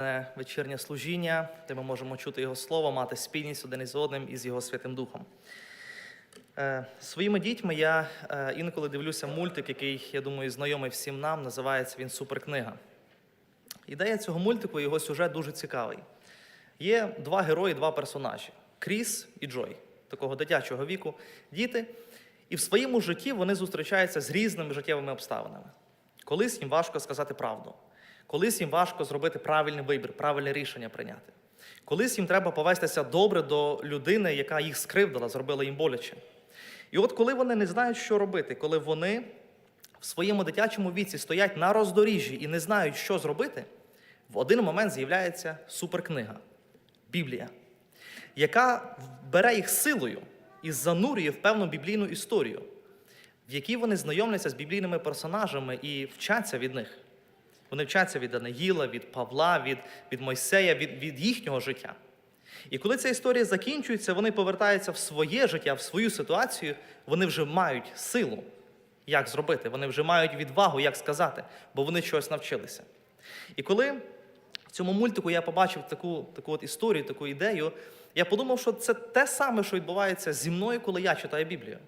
Е, вечірнє служіння, де ми можемо чути Його слово, мати спільність один із одним і з Його Святим Духом. Е, Своїми дітьми я е, інколи дивлюся мультик, який, я думаю, знайомий всім нам, називається він Суперкнига. Ідея цього мультику, і його сюжет дуже цікавий. Є два герої, два персонажі Кріс і Джой, такого дитячого віку, діти. І в своєму житті вони зустрічаються з різними життєвими обставинами. Колись їм важко сказати правду, колись їм важко зробити правильний вибір, правильне рішення прийняти. Колись їм треба повестися добре до людини, яка їх скривдила, зробила їм боляче. І от коли вони не знають, що робити, коли вони в своєму дитячому віці стоять на роздоріжжі і не знають, що зробити, в один момент з'являється суперкнига Біблія, яка бере їх силою і занурює в певну біблійну історію, в якій вони знайомляться з біблійними персонажами і вчаться від них. Вони вчаться від Даниїла, від Павла, від, від Мойсея, від, від їхнього життя. І коли ця історія закінчується, вони повертаються в своє життя, в свою ситуацію, вони вже мають силу, як зробити, вони вже мають відвагу, як сказати, бо вони чогось навчилися. І коли в цьому мультику я побачив таку, таку от історію, таку ідею, я подумав, що це те саме, що відбувається зі мною, коли я читаю Біблію.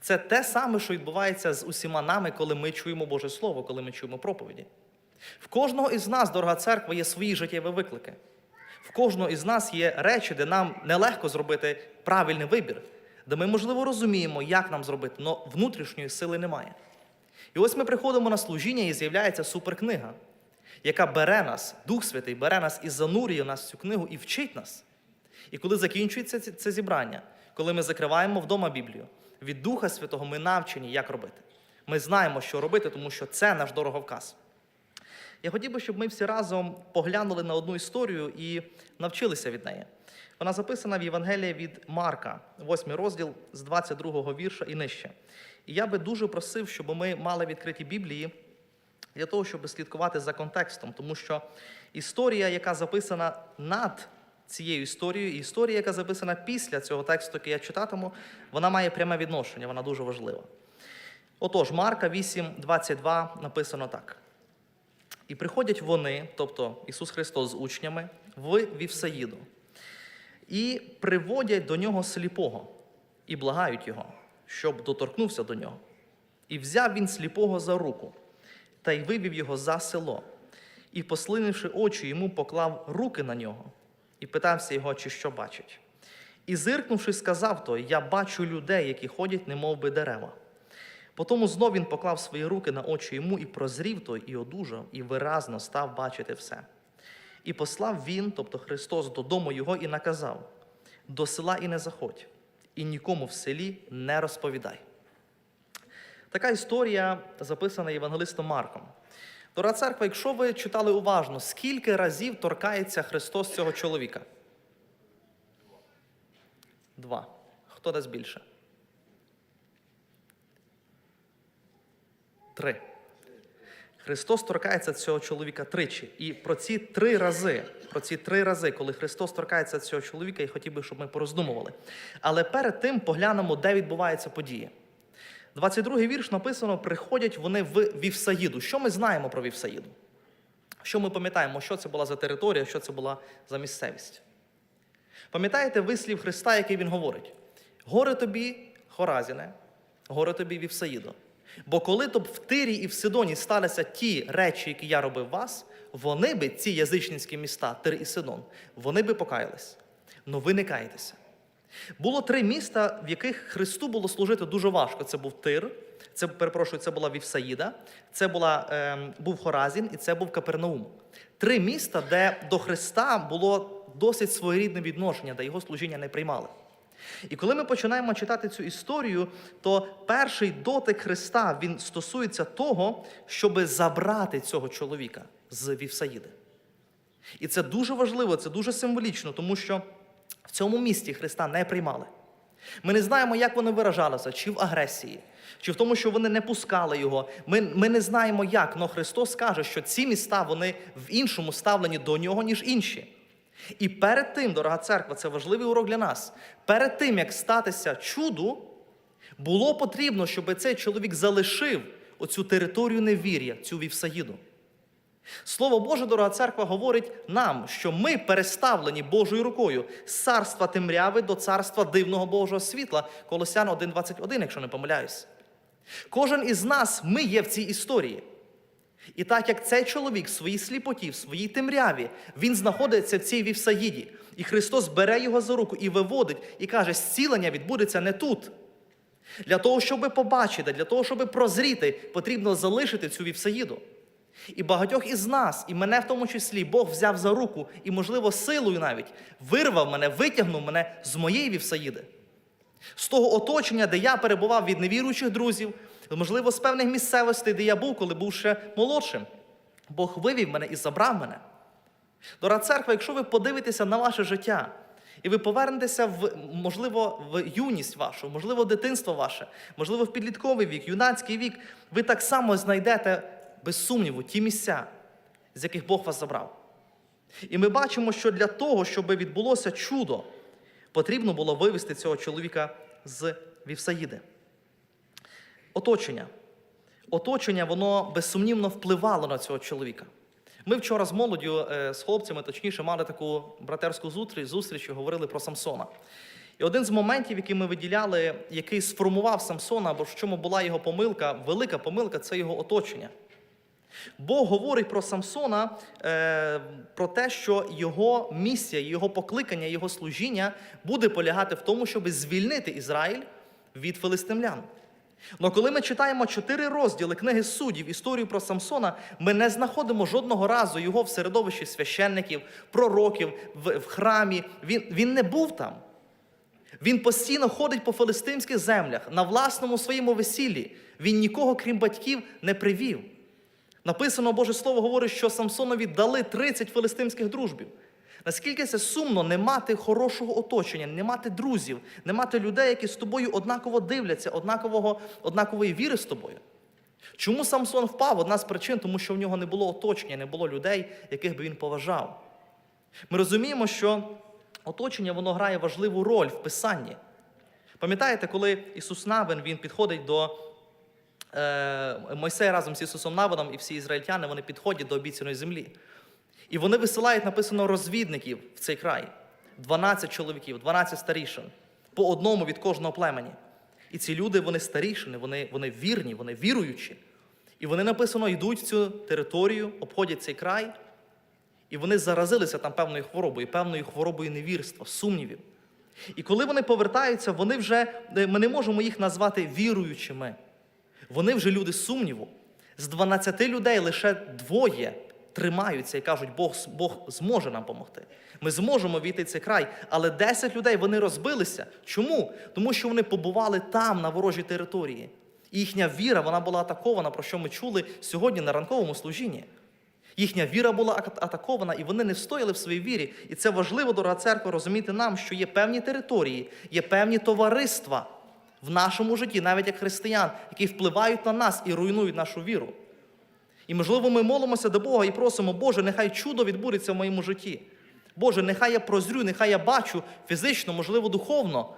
Це те саме, що відбувається з усіма нами, коли ми чуємо Боже Слово, коли ми чуємо проповіді. В кожного із нас, дорога церква, є свої життєві виклики. В кожного із нас є речі, де нам нелегко зробити правильний вибір, де ми, можливо, розуміємо, як нам зробити, але внутрішньої сили немає. І ось ми приходимо на служіння і з'являється суперкнига, яка бере нас, Дух Святий, бере нас і занурює нас в цю книгу і вчить нас. І коли закінчується це зібрання, коли ми закриваємо вдома Біблію, від Духа Святого ми навчені, як робити. Ми знаємо, що робити, тому що це наш дороговказ. Я хотів би, щоб ми всі разом поглянули на одну історію і навчилися від неї. Вона записана в Євангелії від Марка, 8 розділ з 22-го вірша і нижче. І я би дуже просив, щоб ми мали відкриті Біблії для того, щоб слідкувати за контекстом, тому що історія, яка записана над цією історією, і історія, яка записана після цього тексту, який я читатиму, вона має пряме відношення, вона дуже важлива. Отож, Марка 8, 22 написано так. І приходять вони, тобто Ісус Христос з учнями, в Вівсаїду, і приводять до нього сліпого, і благають його, щоб доторкнувся до нього. І взяв він сліпого за руку, та й вивів його за село, і, послинивши очі, йому поклав руки на нього, і питався його, чи що бачить. І зиркнувши, сказав той: Я бачу людей, які ходять, немов би дерева. Потому знов він поклав свої руки на очі йому, і прозрів той, і одужав, і виразно став бачити все. І послав він, тобто Христос, додому його і наказав: до села і не заходь, і нікому в селі не розповідай. Така історія записана євангелистом Марком. Дорога церква, якщо ви читали уважно, скільки разів торкається Христос цього чоловіка? Два. Хто дасть більше? Три. Христос торкається цього чоловіка тричі. І про ці три рази, про ці три рази, коли Христос торкається цього чоловіка, я хотів би, щоб ми пороздумували. Але перед тим поглянемо, де відбуваються події. 22-й вірш написано: приходять вони в Вівсаїду. Що ми знаємо про Вівсаїду? Що ми пам'ятаємо, що це була за територія, що це була за місцевість? Пам'ятаєте вислів Христа, який він говорить? Горе тобі, Хоразіне, горе тобі Вівсаїдо. Бо коли то б в Тирі і в Сидоні сталися ті речі, які я робив вас, вони би, ці язичницькі міста, Тир і Сидон, вони би покаялись. Но ви не каєтеся. Було три міста, в яких Христу було служити дуже важко. Це був Тир, це перепрошую, це була Вівсаїда, це була, ем, був Хоразін і це був Капернаум. Три міста, де до Христа було досить своєрідне відношення, де його служіння не приймали. І коли ми починаємо читати цю історію, то перший дотик Христа він стосується того, щоби забрати цього чоловіка з Вівсаїди. І це дуже важливо, це дуже символічно, тому що в цьому місті Христа не приймали. Ми не знаємо, як вони виражалися, чи в агресії, чи в тому, що вони не пускали його. Ми, ми не знаємо, як, але Христос каже, що ці міста вони в іншому ставлені до нього, ніж інші. І перед тим, дорога церква, це важливий урок для нас. Перед тим, як статися чуду, було потрібно, щоб цей чоловік залишив оцю територію невір'я, цю Вівсаїду. Слово Боже, дорога церква, говорить нам, що ми переставлені Божою рукою з царства темряви до царства дивного Божого світла, Колосян 1.21, якщо не помиляюсь. Кожен із нас, ми є в цій історії. І так як цей чоловік в своїй сліпоті, в своїй темряві, він знаходиться в цій вівсаїді, і Христос бере його за руку і виводить, і каже, зцілення відбудеться не тут. Для того, щоб побачити, для того, щоб прозріти, потрібно залишити цю вівсаїду. І багатьох із нас, і мене в тому числі, Бог взяв за руку і, можливо, силою навіть вирвав мене, витягнув мене з моєї вівсаїди, з того оточення, де я перебував від невіруючих друзів, можливо, з певних місцевостей, де я був, коли був ще молодшим. Бог вивів мене і забрав мене. Дорога церква, якщо ви подивитеся на ваше життя, і ви повернетеся в, можливо, в юність вашу, можливо, дитинство ваше, можливо, в підлітковий вік, юнацький вік, ви так само знайдете, без сумніву, ті місця, з яких Бог вас забрав. І ми бачимо, що для того, щоб відбулося чудо, потрібно було вивести цього чоловіка з Вівсаїди. Оточення. Оточення, воно безсумнівно впливало на цього чоловіка. Ми вчора з молоддю, е, з хлопцями, точніше, мали таку братерську зустріч, зустріч і говорили про Самсона. І один з моментів, який ми виділяли, який сформував Самсона, або в чому була його помилка, велика помилка це його оточення. Бог говорить про Самсона, е, про те, що його місія, його покликання, його служіння буде полягати в тому, щоб звільнити Ізраїль від филистимлян. Але коли ми читаємо чотири розділи книги суддів, історію про Самсона, ми не знаходимо жодного разу його в середовищі священників, пророків, в, в храмі. Він, він не був там. Він постійно ходить по филистимських землях на власному своєму весіллі. Він нікого, крім батьків, не привів. Написано Боже Слово говорить, що Самсонові дали 30 филистимських дружбів. Наскільки це сумно не мати хорошого оточення, не мати друзів, не мати людей, які з тобою однаково дивляться, однакового, однакової віри з тобою. Чому Самсон впав? Одна з причин, тому що в нього не було оточення, не було людей, яких би він поважав. Ми розуміємо, що оточення воно грає важливу роль в писанні. Пам'ятаєте, коли Ісус Навин він підходить до е, Мойсея разом з Ісусом Навином і всі ізраїльтяни вони підходять до обіцяної землі. І вони висилають, написано, розвідників в цей край. 12 чоловіків, 12 старішин, по одному від кожного племені. І ці люди, вони старішини, вони, вони вірні, вони віруючі. І вони написано, йдуть в цю територію, обходять цей край, і вони заразилися там певною хворобою, певною хворобою невірства, сумнівів. І коли вони повертаються, вони вже ми не можемо їх назвати віруючими. Вони вже люди сумніву. З 12 людей лише двоє тримаються і кажуть, Бог, Бог зможе нам допомогти. Ми зможемо війти цей край. Але 10 людей вони розбилися. Чому? Тому що вони побували там, на ворожій території. І їхня віра вона була атакована, про що ми чули сьогодні на ранковому служінні. Їхня віра була атакована, і вони не встояли в своїй вірі. І це важливо, дорога церква, розуміти нам, що є певні території, є певні товариства в нашому житті, навіть як християн, які впливають на нас і руйнують нашу віру. І, можливо, ми молимося до Бога і просимо, Боже, нехай чудо відбудеться в моєму житті. Боже, нехай я прозрю, нехай я бачу фізично, можливо, духовно.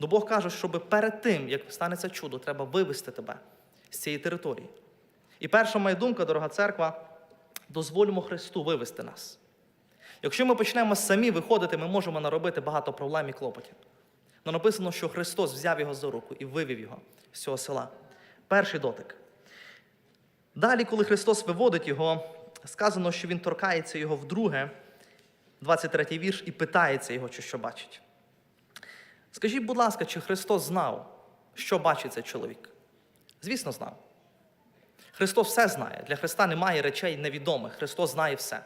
Но Бог каже, щоб перед тим, як станеться чудо, треба вивести тебе з цієї території. І перша моя думка, дорога церква, дозволимо Христу вивести нас. Якщо ми почнемо самі виходити, ми можемо наробити багато проблем і клопотів. Но написано, що Христос взяв його за руку і вивів його з цього села. Перший дотик. Далі, коли Христос виводить його, сказано, що Він торкається його вдруге, 23 вірш, і питається його, чи що бачить. Скажіть, будь ласка, чи Христос знав, що бачить цей чоловік? Звісно, знав. Христос все знає. Для Христа немає речей невідомих. Христос знає все.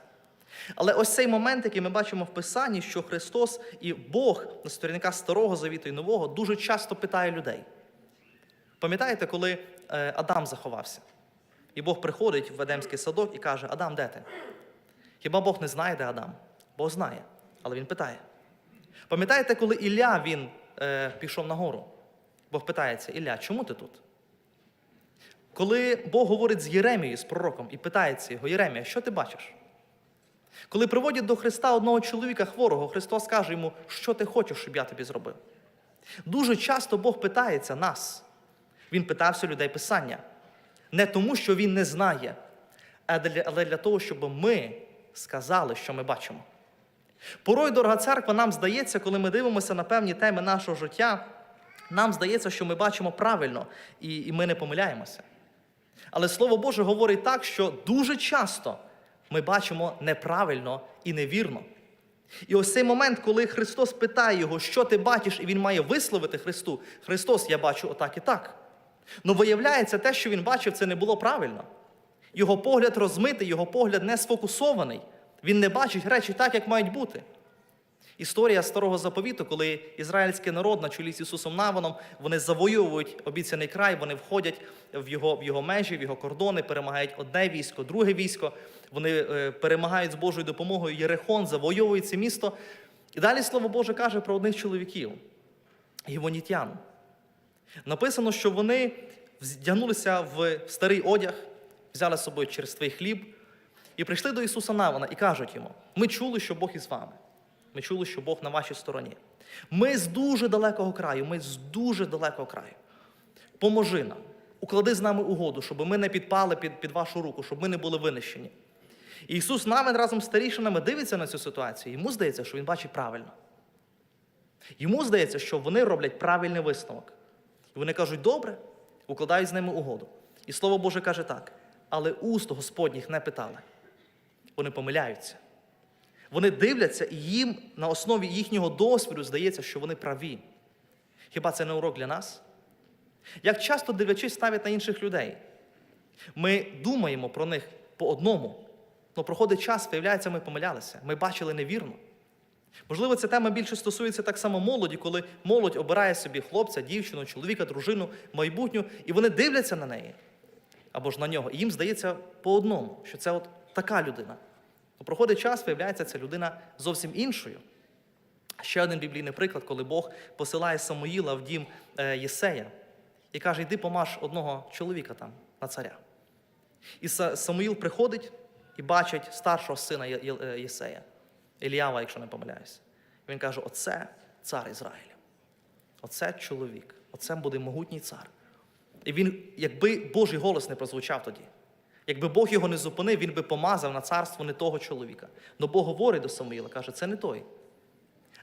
Але ось цей момент, який ми бачимо в Писанні, що Христос і Бог на сторінках Старого Завіту і Нового дуже часто питає людей. Пам'ятаєте, коли е, Адам заховався? І Бог приходить в Едемський садок і каже: Адам, де ти? Хіба Бог не знає, де Адам? Бог знає, але він питає. Пам'ятаєте, коли Ілля він е, пішов на гору? Бог питається: Ілля, чому ти тут? Коли Бог говорить з Єремією, з пророком, і питається його, Єремія, що ти бачиш? Коли приводять до Христа одного чоловіка хворого, Христос каже йому, що ти хочеш, щоб я тобі зробив. Дуже часто Бог питається нас. Він питався людей Писання. Не тому, що він не знає, але для того, щоб ми сказали, що ми бачимо. Порой, дорога церква, нам здається, коли ми дивимося на певні теми нашого життя, нам здається, що ми бачимо правильно і, і ми не помиляємося. Але Слово Боже говорить так, що дуже часто ми бачимо неправильно і невірно. І ось цей момент, коли Христос питає його, що ти бачиш, і він має висловити Христу, Христос, я бачу отак і так. Ну виявляється, те, що він бачив, це не було правильно. Його погляд розмитий, його погляд не сфокусований. Він не бачить речі так, як мають бути. Історія старого заповіту, коли ізраїльський народ на чолі з Ісусом Наваном, вони завоюють обіцяний край, вони входять в його, в його межі, в його кордони, перемагають одне військо, друге військо. Вони е, перемагають з Божою допомогою Єрехон, завоюють це місто. І далі Слово Боже каже про одних чоловіків гівонітян. Написано, що вони вдягнулися в старий одяг, взяли з собою черствий хліб і прийшли до Ісуса Навана і кажуть йому: ми чули, що Бог із вами. Ми чули, що Бог на вашій стороні. Ми з дуже далекого краю, ми з дуже далекого краю. Поможи нам, уклади з нами угоду, щоб ми не підпали під, під вашу руку, щоб ми не були винищені. І Ісус Навин разом з старішинами дивиться на цю ситуацію. Йому здається, що він бачить правильно. Йому здається, що вони роблять правильний висновок. І вони кажуть, добре, укладають з ними угоду. І Слово Боже каже так: але уст Господніх не питали. Вони помиляються. Вони дивляться, і їм на основі їхнього досвіду здається, що вони праві. Хіба це не урок для нас? Як часто дивлячись ставлять на інших людей, ми думаємо про них по одному, але проходить час, виявляється, ми помилялися, ми бачили невірно. Можливо, ця тема більше стосується так само молоді, коли молодь обирає собі хлопця, дівчину, чоловіка, дружину, майбутню, і вони дивляться на неї або ж на нього, і їм здається по одному, що це от така людина. Но проходить час, виявляється, ця людина зовсім іншою. Ще один біблійний приклад, коли Бог посилає Самуїла в дім е, Єсея і каже: йди помаж одного чоловіка там на царя. І Са- Самуїл приходить і бачить старшого сина Єсея, Іліява, якщо не помиляюся. Він каже: Оце цар Ізраїля. Оце чоловік, оце буде могутній цар. І він, якби Божий голос не прозвучав тоді, якби Бог його не зупинив, він би помазав на царство не того чоловіка. Но Бог говорить до Самуїла, каже, це не той.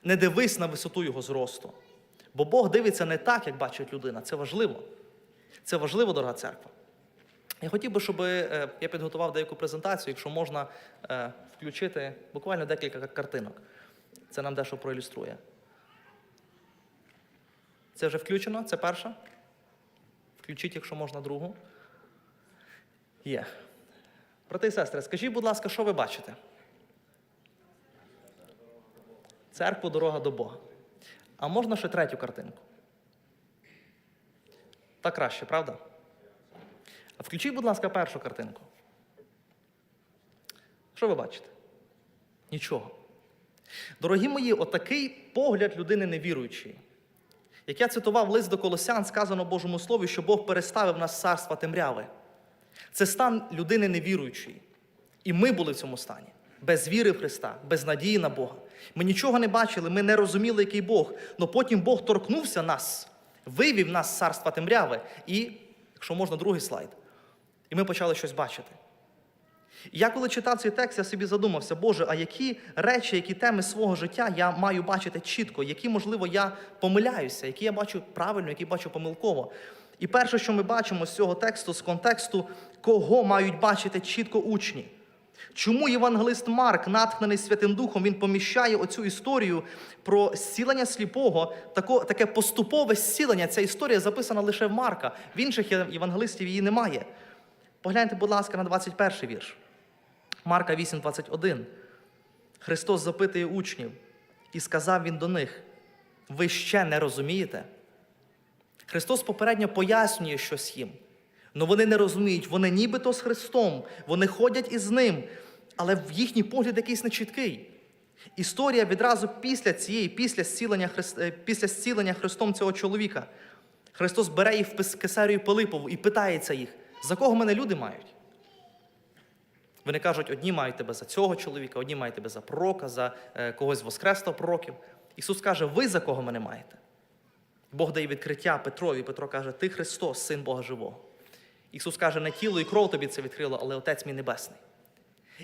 Не дивись на висоту його зросту. Бо Бог дивиться не так, як бачить людина. Це важливо. Це важливо, дорога церква. Я хотів би, щоб е, я підготував деяку презентацію, якщо можна е, включити буквально декілька картинок. Це нам дещо проілюструє. Це вже включено? Це перша? Включіть, якщо можна, другу. Є. Брати і сестри, скажіть, будь ласка, що ви бачите? Церкву дорога до Бога. А можна ще третю картинку? Так краще, правда? А включіть, будь ласка, першу картинку. Що ви бачите? Нічого. Дорогі мої, отакий погляд людини невіруючої. Як я цитував лист до Колосян, сказано Божому Слові, що Бог переставив нас царства темряви. Це стан людини невіруючої. І ми були в цьому стані. Без віри в Христа, без надії на Бога. Ми нічого не бачили, ми не розуміли, який Бог. Але потім Бог торкнувся нас, вивів нас з царства темряви. І, якщо можна, другий слайд. І ми почали щось бачити. Я коли читав цей текст, я собі задумався, Боже, а які речі, які теми свого життя я маю бачити чітко, які, можливо, я помиляюся, які я бачу правильно, які бачу помилково. І перше, що ми бачимо з цього тексту, з контексту, кого мають бачити чітко учні. Чому євангелист Марк, натхнений Святим Духом, він поміщає оцю історію про зцілення сліпого, таке поступове зцілення. Ця історія записана лише в Марка. В інших євангелистів її немає. Погляньте, будь ласка, на 21 вірш. Марка 8:21. Христос запитує учнів, і сказав він до них: ви ще не розумієте? Христос попередньо пояснює щось їм. але вони не розуміють, вони нібито з Христом, вони ходять із Ним, але в їхній погляд якийсь нечіткий. Історія відразу після цієї, після зцілення, Христ... е, після зцілення Христом цього чоловіка. Христос бере їх в Кесарію Пилипову і питається їх, за кого мене люди мають? Вони кажуть, одні мають тебе за цього чоловіка, одні мають тебе за пророка, за е, когось з воскреслого пророків. Ісус каже, ви за кого мене маєте? Бог дає відкриття Петрові, Петро каже, ти Христос, син Бога живого. Ісус каже, не тіло і кров тобі це відкрило, але Отець мій Небесний.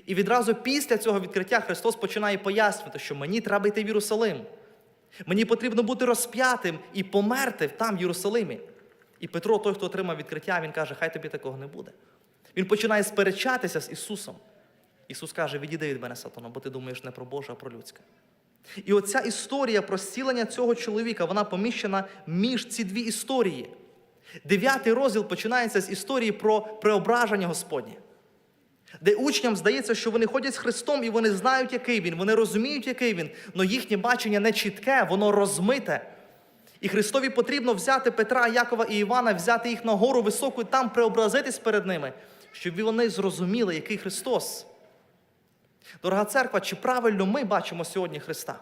І відразу після цього відкриття Христос починає пояснювати, що мені треба йти в Єрусалим. Мені потрібно бути розп'ятим і померти там, в Єрусалимі. І Петро, той, хто отримав відкриття, він каже, хай тобі такого не буде. Він починає сперечатися з Ісусом. Ісус каже, відійди від мене, сатано, бо ти думаєш не про Боже, а про людське. І оця історія про зцілення цього чоловіка, вона поміщена між ці дві історії. Дев'ятий розділ починається з історії про преображення Господнє, де учням здається, що вони ходять з Христом і вони знають, який він, вони розуміють, який він, але їхнє бачення не чітке, воно розмите. І Христові потрібно взяти Петра, Якова і Івана, взяти їх на гору високу і там преобразитись перед ними, щоб вони зрозуміли, який Христос. Дорога церква, чи правильно ми бачимо сьогодні Христа?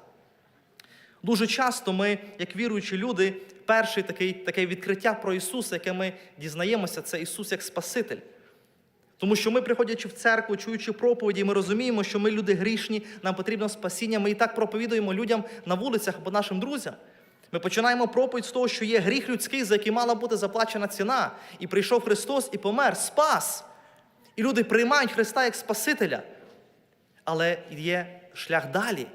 Дуже часто ми, як віруючі люди, перше таке відкриття про Ісуса, яке ми дізнаємося, це Ісус як Спаситель. Тому що ми, приходячи в церкву, чуючи проповіді, ми розуміємо, що ми люди грішні, нам потрібно спасіння. Ми і так проповідуємо людям на вулицях або нашим друзям. Ми починаємо проповідь з того, що є гріх людський, за який мала бути заплачена ціна. І прийшов Христос і помер, спас. І люди приймають Христа як Спасителя. Але є шлях далі,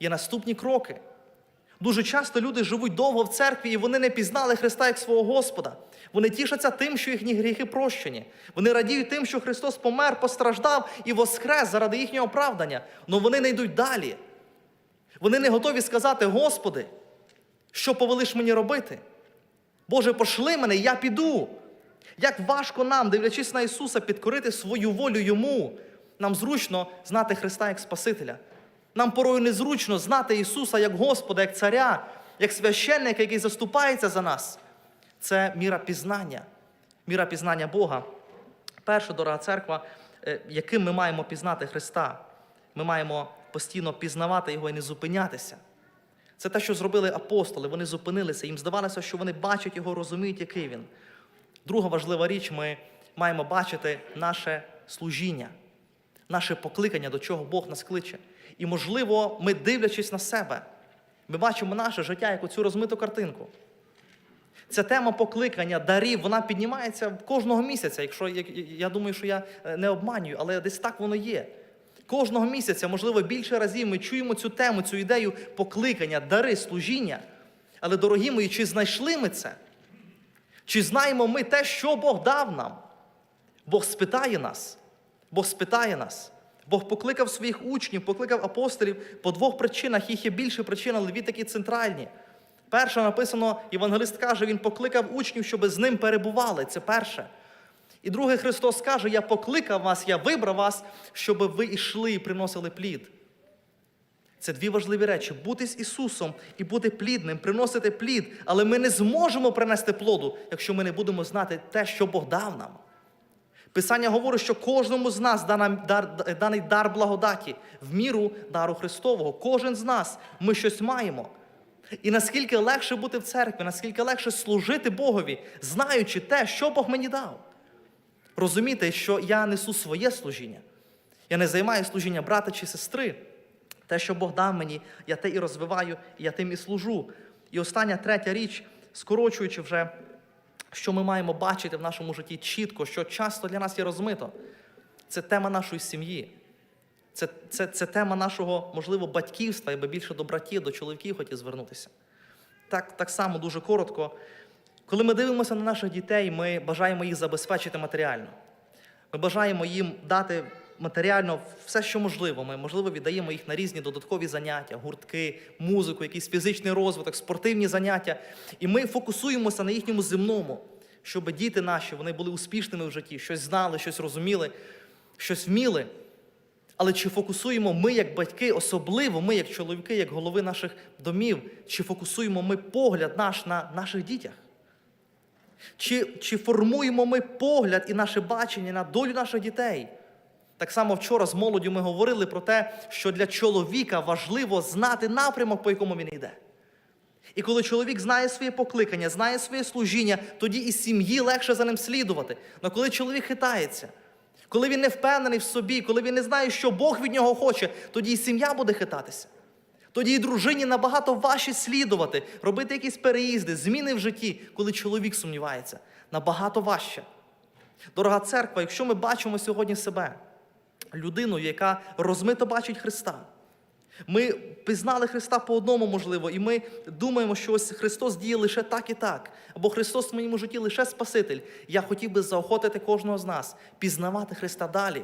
є наступні кроки. Дуже часто люди живуть довго в церкві, і вони не пізнали Христа як свого Господа. Вони тішаться тим, що їхні гріхи прощені. Вони радіють тим, що Христос помер, постраждав і воскрес заради їхнього оправдання. Але вони не йдуть далі. Вони не готові сказати, Господи, що повелиш мені робити? Боже, пошли мене, я піду. Як важко нам, дивлячись на Ісуса, підкорити свою волю Йому. Нам зручно знати Христа як Спасителя. Нам порою незручно знати Ісуса як Господа, як Царя, як священника, який заступається за нас. Це міра пізнання, міра пізнання Бога. Перша дорога церква, е, яким ми маємо пізнати Христа. Ми маємо постійно пізнавати Його і не зупинятися. Це те, що зробили апостоли. Вони зупинилися. Їм здавалося, що вони бачать його, розуміють, який він. Друга важлива річ, ми маємо бачити наше служіння, наше покликання, до чого Бог нас кличе. І, можливо, ми, дивлячись на себе, ми бачимо наше життя як оцю розмиту картинку. Ця тема покликання, дарів, вона піднімається кожного місяця. Якщо я, думаю, що я е, не обманюю, але десь так воно є. Кожного місяця, можливо, більше разів ми чуємо цю тему, цю ідею покликання, дари, служіння. Але, дорогі мої, чи знайшли ми це? Чи знаємо ми те, що Бог дав нам? Бог спитає нас. Бог спитає нас. Бог покликав своїх учнів, покликав апостолів по двох причинах. Їх є більше причин, але дві такі центральні. Перше написано, євангелист каже, він покликав учнів, щоб з ним перебували. Це перше. І друге, Христос каже: Я покликав вас, я вибрав вас, щоб ви йшли і приносили плід. Це дві важливі речі: бути з Ісусом і бути плідним, приносити плід. Але ми не зможемо принести плоду, якщо ми не будемо знати те, що Бог дав нам. Писання говорить, що кожному з нас даний дар благодаті в міру дару Христового. Кожен з нас ми щось маємо. І наскільки легше бути в церкві, наскільки легше служити Богові, знаючи те, що Бог мені дав. Розуміти, що я несу своє служіння. Я не займаю служіння брата чи сестри. Те, що Бог дав мені, я те і розвиваю, і я тим і служу. І остання третя річ, скорочуючи вже, що ми маємо бачити в нашому житті чітко, що часто для нас є розмито, це тема нашої сім'ї. Це, це, це тема нашого, можливо, батьківства, я би більше до братів, до чоловіків хотів звернутися. Так, так само дуже коротко. Коли ми дивимося на наших дітей, ми бажаємо їх забезпечити матеріально. Ми бажаємо їм дати матеріально все, що можливо. Ми, можливо, віддаємо їх на різні додаткові заняття, гуртки, музику, якийсь фізичний розвиток, спортивні заняття. І ми фокусуємося на їхньому земному, щоб діти наші вони були успішними в житті, щось знали, щось розуміли, щось вміли. Але чи фокусуємо ми, як батьки, особливо ми, як чоловіки, як голови наших домів, чи фокусуємо ми погляд наш на наших дітях? Чи, чи формуємо ми погляд і наше бачення на долю наших дітей? Так само вчора з молоддю ми говорили про те, що для чоловіка важливо знати напрямок, по якому він йде. І коли чоловік знає своє покликання, знає своє служіння, тоді і сім'ї легше за ним слідувати. Але коли чоловік хитається, коли він не впевнений в собі, коли він не знає, що Бог від нього хоче, тоді і сім'я буде хитатися. Тоді і дружині набагато важче слідувати, робити якісь переїзди, зміни в житті, коли чоловік сумнівається. Набагато важче. Дорога церква, якщо ми бачимо сьогодні себе, людину, яка розмито бачить Христа, ми пізнали Христа по одному, можливо, і ми думаємо, що ось Христос діє лише так і так, або Христос в моєму житті лише Спаситель. Я хотів би заохотити кожного з нас, пізнавати Христа далі.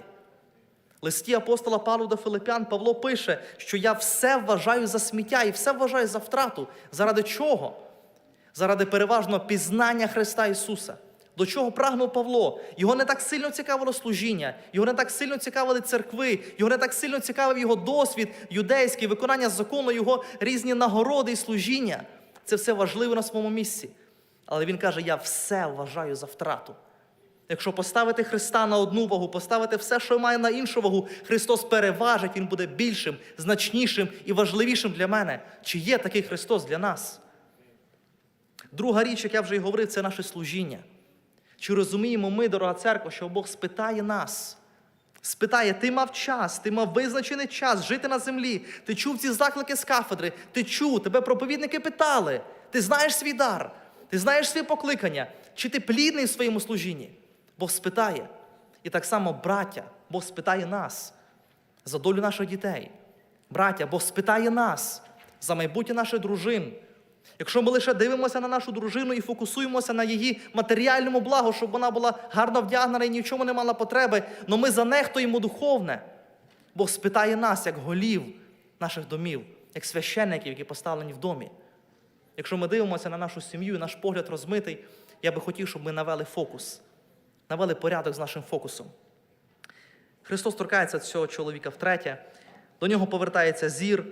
Листі апостола Павла до Филипян Павло пише, що я все вважаю за сміття і все вважаю за втрату. Заради чого? Заради переважно пізнання Христа Ісуса. До чого прагнув Павло? Його не так сильно цікавило служіння, його не так сильно цікавили церкви, його не так сильно цікавив його досвід юдейський, виконання закону, його різні нагороди і служіння. Це все важливо на своєму місці. Але він каже: я все вважаю за втрату. Якщо поставити Христа на одну вагу, поставити все, що має на іншу вагу, Христос переважить, Він буде більшим, значнішим і важливішим для мене. Чи є такий Христос для нас? Друга річ, як я вже й говорив, це наше служіння. Чи розуміємо ми, дорога церква, що Бог спитає нас? Спитає, ти мав час, ти мав визначений час жити на землі. Ти чув ці заклики з кафедри, ти чув, тебе проповідники питали. Ти знаєш свій дар, ти знаєш своє покликання, чи ти плідний в своєму служінні? Бог спитає. І так само, браття, Бог спитає нас за долю наших дітей. Браття, Бог спитає нас за майбутнє наших дружин. Якщо ми лише дивимося на нашу дружину і фокусуємося на її матеріальному благу, щоб вона була гарно вдягнена і ні в чому не мала потреби, але ми занехтуємо духовне. Бог спитає нас, як голів наших домів, як священників, які поставлені в домі. Якщо ми дивимося на нашу сім'ю і наш погляд розмитий, я би хотів, щоб ми навели фокус, навели порядок з нашим фокусом. Христос торкається цього чоловіка втретє, до нього повертається зір.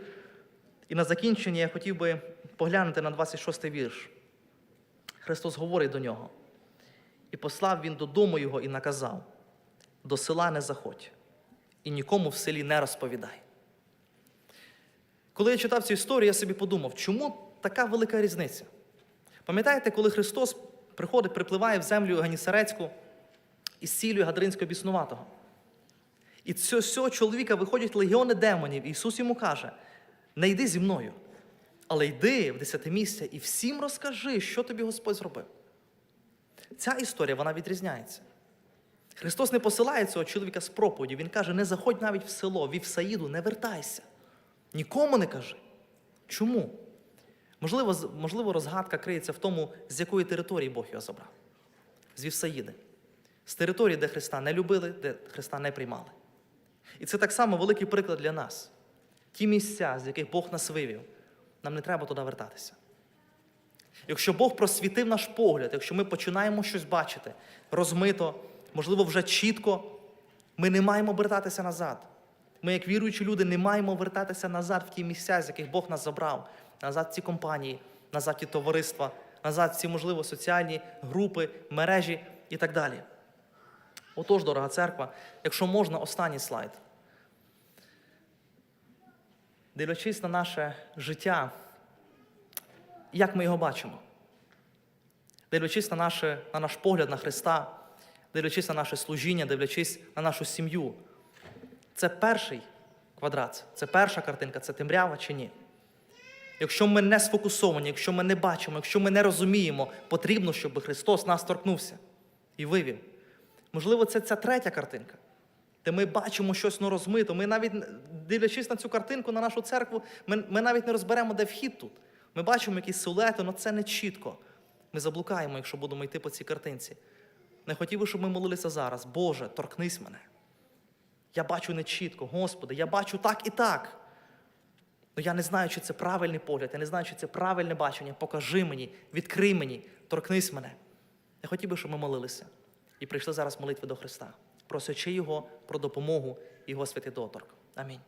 І на закінчення я хотів би поглянути на 26-й вірш. Христос говорить до нього. І послав він додому його і наказав: до села не заходь, і нікому в селі не розповідай. Коли я читав цю історію, я собі подумав, чому така велика різниця? Пам'ятаєте, коли Христос приходить, припливає в землю Ганісарецьку із цілею Гадринського біснуватого? І з цього чоловіка виходять легіони демонів. І Ісус йому каже: не йди зі мною, але йди в десяте місце і всім розкажи, що тобі Господь зробив. Ця історія вона відрізняється. Христос не посилає цього чоловіка з проповіді. Він каже: не заходь навіть в село, Вівсаїду, не вертайся. Нікому не кажи. Чому? Можливо, можливо, розгадка криється в тому, з якої території Бог його забрав. З Вівсаїди. З території, де Христа не любили, де Христа не приймали. І це так само великий приклад для нас. Ті місця, з яких Бог нас вивів, нам не треба туди вертатися. Якщо Бог просвітив наш погляд, якщо ми починаємо щось бачити розмито, можливо, вже чітко, ми не маємо вертатися назад. Ми, як віруючі люди, не маємо вертатися назад в ті місця, з яких Бог нас забрав, назад в ці компанії, назад в ті товариства, назад в ці, можливо, соціальні групи, мережі і так далі. Отож, дорога церква, якщо можна, останній слайд. Дивлячись на наше життя, як ми його бачимо? Дивлячись на, наше, на наш погляд на Христа, дивлячись на наше служіння, дивлячись на нашу сім'ю. Це перший квадрат, це перша картинка, це темрява чи ні? Якщо ми не сфокусовані, якщо ми не бачимо, якщо ми не розуміємо, потрібно, щоб Христос нас торкнувся і вивів. Можливо, це ця третя картинка, де ми бачимо щось ну, розмито. Ми навіть, дивлячись на цю картинку, на нашу церкву, ми, ми навіть не розберемо, де вхід тут. Ми бачимо якісь силуети, але це не чітко. Ми заблукаємо, якщо будемо йти по цій картинці. Не хотів би, щоб ми молилися зараз. Боже, торкнись мене. Я бачу не чітко, Господи, я бачу так і так. Ну я не знаю, чи це правильний погляд, я не знаю, чи це правильне бачення. Покажи мені, відкрий мені, торкнись мене. Я хотів би, щоб ми молилися і прийшли зараз молитви до Христа, просячи Його про допомогу Його святий доторк. Амінь.